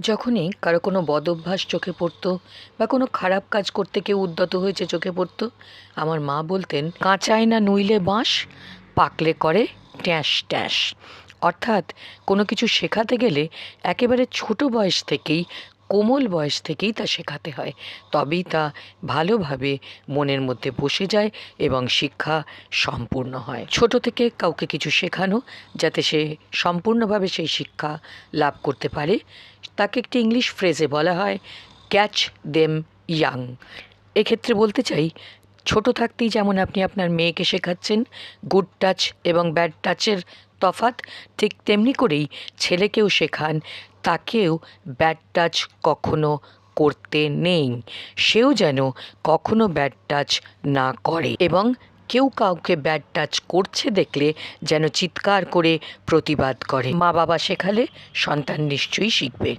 যখনই কারও কোনো বদ অভ্যাস চোখে পড়ত বা কোনো খারাপ কাজ করতে কেউ উদ্যত হয়েছে চোখে পড়ত, আমার মা বলতেন কাঁচায় না নইলে বাঁশ, পাকলে করে ট্যাঁস ট্যাঁস অর্থাৎ কোনো কিছু শেখাতে গেলে একেবারে ছোট বয়স থেকেই কোমল বয়স থেকেই তা শেখাতে হয়। তবেই তা ভালোভাবে মনের মধ্যে বসে যায় এবং শিক্ষা সম্পূর্ণ হয়। ছোট থেকে কাউকে কিছু শেখানো যাতে সে সম্পূর্ণভাবে সেই শিক্ষা লাভ করতে পারে, তাকে একটি ইংলিশ ফ্রেজে বলা হয়, ক্যাচ দেম ইয়াং এক্ষেত্রে বলতে চাই, ছোট থাকতেই যেমন আপনি আপনার মেয়েকে শেখাচ্ছেন, গুড টাচ এবং ব্যাড টাচের তফাৎ ঠিক তেমনি করেই ছেলেকেও শেখান, তাকেও ব্যাড টাচ কখনো করতে নেই। সেও যেন কখনো ব্যাড টাচ না করে এবং কেউ কাউকে ব্যাড টাচ করছে দেখলে যেন চিৎকার করে প্রতিবাদ করে। মা বাবা শেখালে সন্তান নিশ্চয়ই শিখবে।